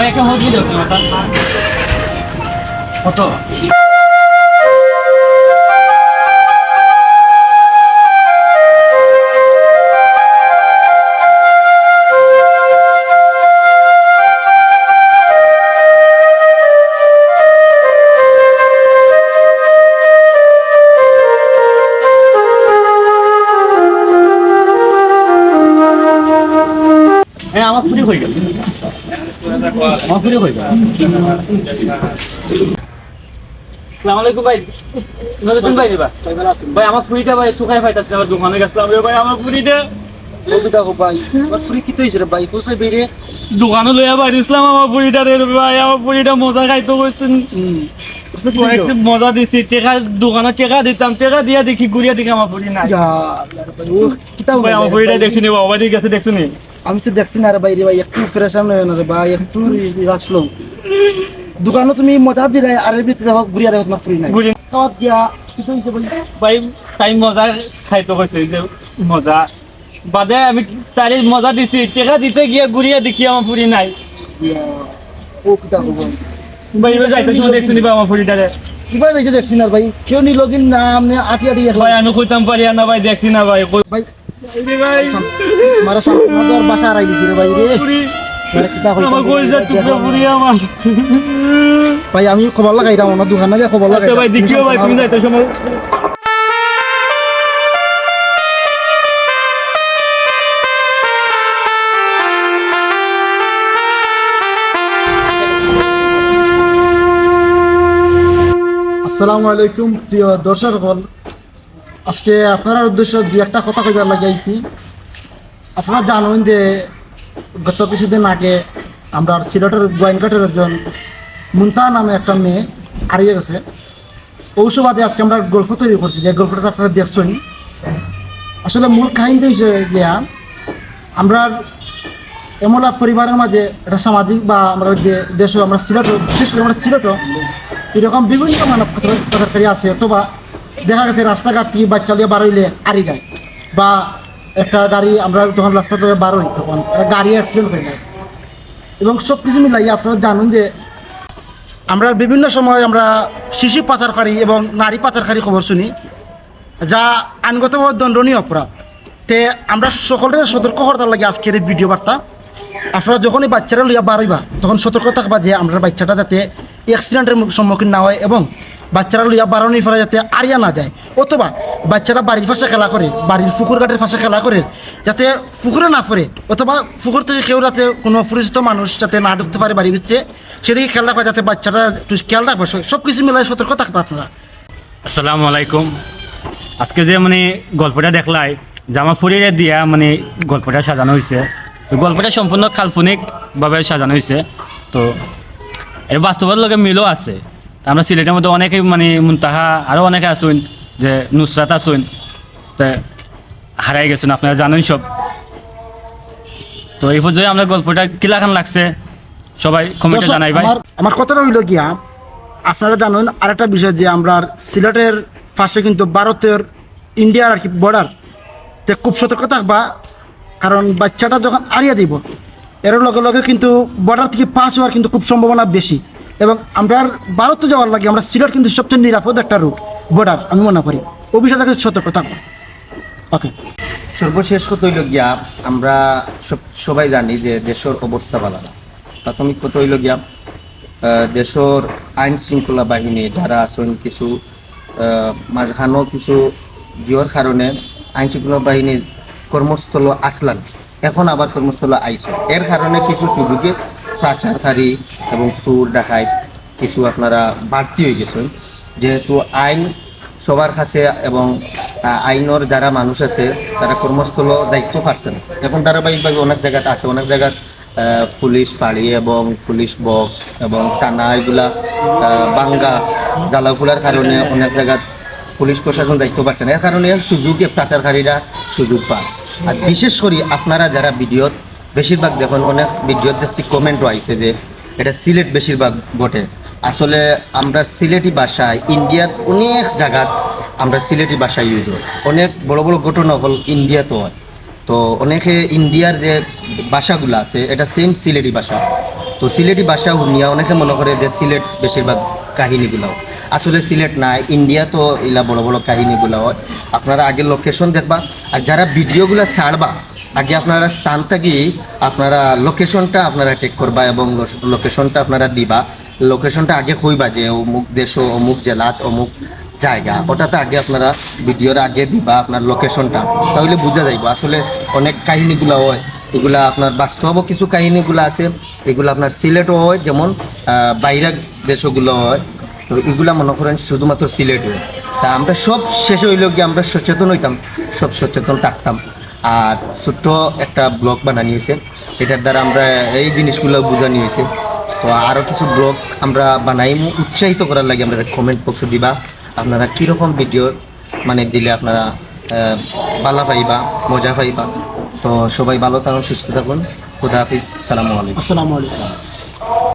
ভাই একটা মজবুত আছে মাথা কত হ্যাঁ আমার ফুরি হয়ে গেল আলাইকুম ভাই। নতুন ভাই দিবা ভাই আমার ফুরিটা ভাই শুকাই পাইতাছি আমার দোকানে গেছিলাম ভাই আমার ফুরিটা দোকানে লইয়া পাইছিলাম আমার ফুরিটা ভাই আমার ফুরিটা মজা খাইতে কইছেন। মজা দিছি টেকা দোকানে টেকা দিতাম টেকা দিয়া দেখি ঘুরিয়া দেখি আমার নাই। ভাই আমার ফুরিটা দেখছি নি বাবা দিকে গেছে দেখছ নি? আমি তো দেখছি না রে ভাই রে ভাই একটু ফ্রেশন না রে ভাই একটু রাখলাম দোকানে তুমি মজা দিলে আর এর ভিতরে হোক ঘুরিয়া দেখো তোমার ফ্রি নাই। ঘুরি খাওয়াত দিয়া কি তো ভাই তাই মজা খাইতে কইছে যে মজা। বাদে আমি তারে মজা দিছি টেকা দিতে গিয়া ঘুরিয়া দেখি আমার ফুরি নাই। ও কিতাব গো ভাই এবার যাইতে সময় দেখছি নি আমার ফুরিটারে কিবা দেখে দেখছি না ভাই। কেউ নি লগিন না আমি আটি আটি ভাই আমি কইতাম পারি না ভাই দেখছি না ভাই ভাই ভাই। মারা সামনে আর বাসা আড়াই দিছি রে ভাই রে। ভাই আমি খবর লাগাই দাম আমার দোকান গিয়ে খবর লাগাই আচ্ছা ভাই দেখিও ভাই তুমি যাইতে সময়। আসসালামু আলাইকুম, প্রিয় দর্শক আজকে আপনার উদ্দেশ্য দুই একটা কথা কইবার লাগাইছি আপনারা জানেন যে গত কিছুদিন আগে আমরা সিলেটের গোয়েনঘাটের একজন মুন্তা নামে একটা মেয়ে হারিয়ে গেছে। ঔষবাদে আজকে আমরা গল্প তৈরি করছি, যে গল্পটা আপনারা দেখছেন। আসলে মূল কাহিনীটা হচ্ছে গিয়া, আমরা এমন পরিবারের মাঝে, একটা সামাজিক বা আমরা যে দেশ, আমরা সিলেট বিশেষ করে আমরা সিলেট এরকম বিভিন্ন মানব কথাকারী আছে, অথবা দেখা গেছে রাস্তাঘাট থেকে বাচ্চা লিয়ে বারোইলে আড়ি যায়। বা একটা গাড়ি আমরা যখন রাস্তা থেকে বারোই তখন গাড়ি অ্যাক্সিডেন্ট হয়ে যায়। এবং সব কিছু মিলাই আপনারা জানুন যে আমরা বিভিন্ন সময় আমরা শিশু পাচারকারী এবং নারী পাচারকারী খবর শুনি, যা আইনগতভাবে দণ্ডনীয় অপরাধ। তে আমরা সকলের সতর্ক হওয়ার লাগে আজকের এই ভিডিও বার্তা। আপনারা যখনই বাচ্চারা লইয়া বাড়াইবা তখন সতর্ক থাকবা যে আমরা বাচ্চাটা যাতে অ্যাক্সিডেন্টের সম্মুখীন না হয় এবং বাচ্চারা লইয়া বাড়ানোর ফলে যাতে আরিয়া না যায়। অথবা বাচ্চারা বাড়ির পাশে খেলা করে, বাড়ির পুকুর ঘাটের পাশে খেলা করে, যাতে পুকুরে না পড়ে। অথবা পুকুর থেকে কেউ যাতে কোনো পরিচিত মানুষ যাতে না ঢুকতে পারে বাড়ির ভিতরে, সেদিকে খেয়াল রাখবা যাতে বাচ্চারা খেয়াল রাখবে। সব কিছু মিলাই সতর্ক থাকবা আপনারা। আসসালামু আলাইকুম। আজকে যে মানে গল্পটা দেখলাই জামা ফুরিয়ে দিয়া মানে গল্পটা সাজানো হয়েছে গল্পটা সম্পূর্ণ কাল্পনিকভাবে সাজানো হয়েছে তো এর বাস্তবের লগে মিলও আছে। আমরা সিলেটের মধ্যে অনেকে মানে মুনতাহা আরও অনেকে আসুন যে নুসরাত আসুন তো হারাই গেছেন আপনারা জানেন সব। তো এই পর্যায়ে আমরা গল্পটা কিলাখান লাগছে। সবাই কমেন্টে জানাই ভাই। আমার আমার কথাটা হইল গিয়া আপনারা জানেন আরেকটা বিষয় যে আমরা সিলেটের পাশে কিন্তু ভারতের ইন্ডিয়ার আর কি বর্ডার তে খুব সতর্ক থাকবা কারণ বাচ্চাটা যখন আরিয়া দিব এর লগে লগে কিন্তু বর্ডার থেকে পাস হওয়ার কিন্তু খুব সম্ভাবনা বেশি। এবং আমরা ভারতে যাওয়ার লাগে, আমরা সিলেট কিন্তু সবচেয়ে নিরাপদ একটা রুট বর্ডার আমি মনে করি। ও বিষয়টা কিন্তু সতর্ক থাকব। ওকে সর্বশেষ কত হইল গিয়া, আমরা সব সবাই জানি যে দেশের অবস্থা ভালো না। প্রাথমিক কত হইল গিয়া দেশের আইন শৃঙ্খলা বাহিনী, যারা আছেন কিছু মাঝখানো কিছু জিওর কারণে আইন শৃঙ্খলা বাহিনীর কর্মস্থল আসলাম। এখন আবার কর্মস্থল আইসো। এর কারণে কিছু সুযোগে প্রাচারকারী এবং সুর ডাকাই কিছু আপনারা বাড়তি হয়ে গেছেন। যেহেতু আইন সবার কাছে এবং আইনের যারা মানুষ আছে, তারা কর্মস্থল দায়িত্ব পারছেন এখন ধারাবাহিকভাবে অনেক জায়গাতে আছে। অনেক জায়গাত পুলিশ ফাঁড়ি এবং পুলিশ বক্স এবং টানা এগুলা বাঙ্গা জ্বালা ফুলার কারণে অনেক জায়গাত পুলিশ প্রশাসন দায়িত্ব পাচ্ছেন। এর কারণে সুযোগে পাচারকারীরা সুযোগ পায়। আর বিশেষ করে আপনারা যারা ভিডিওত বেশিরভাগ দেখুন, অনেক ভিডিওত দেখছি কমেন্টও আইছে যে এটা সিলেট বেশিরভাগ বটে। আসলে আমরা সিলেটি ভাষায়, ইন্ডিয়ার অনেক জায়গাত আমরা সিলেটি ভাষা ইউজ হয় অনেক বড় বড় ঘটনা হল ইন্ডিয়াতে হয়। তো অনেকে ইন্ডিয়ার যে ভাষাগুলো আছে, এটা সেম সিলেটি ভাষা। তো সিলেটি ভাষা শুনিয়া অনেকে মনে করে যে সিলেট বেশিরভাগ কাহিনীগুলো আসলে সিলেট নাই ইন্ডিয়া তো এলা বড় বড় কাহিনীগুলো হয় আপনারা আগে লোকেশন দেখবা, আর যারা ভিডিওগুলো ছাড়বা, আগে আপনারা স্থান থাকি আপনারা লোকেশনটা আপনারা টেক করবা এবং লোকেশনটা আপনারা দিবা। লোকেশনটা আগে কইবা যে অমুক দেশ, অমুক জেলাত অমুক জায়গা। ওটাতে আগে আপনারা ভিডিওর আগে দিবা আপনার লোকেশনটা তাহলে বোঝা যাইব। আসলে অনেক কাহিনীগুলো হয়। এগুলা আপনার বাস্তব কিছু কাহিনীগুলো আছে। এগুলো আপনার সিলেটও হয়, যেমন বাইরের দেশগুলো হয়। তো এগুলা মনে করেন শুধুমাত্র সিলেট। হয় তা আমরা সব শেষ হইল গিয়ে আমরা সচেতন হইতাম, সব সচেতন থাকতাম। আর ছোট্ট একটা ব্লগ বানানি হয়েছে। এটার দ্বারা আমরা এই জিনিসগুলো বোঝানি হয়েছে। তো আরও কিছু ব্লগ আমরা বানাই উৎসাহিত করার লাগে আমরা কমেন্ট বক্সে দিবা। আপনারা কীরকম ভিডিও মানে দিলে আপনারা ভালো পাইবা, মজা পাইবা? তো সবাই ভালো থাকুন সুস্থ থাকুন। খুদা হাফিজ সালামু আলাইকুম। আসসালামু আলাইকুম।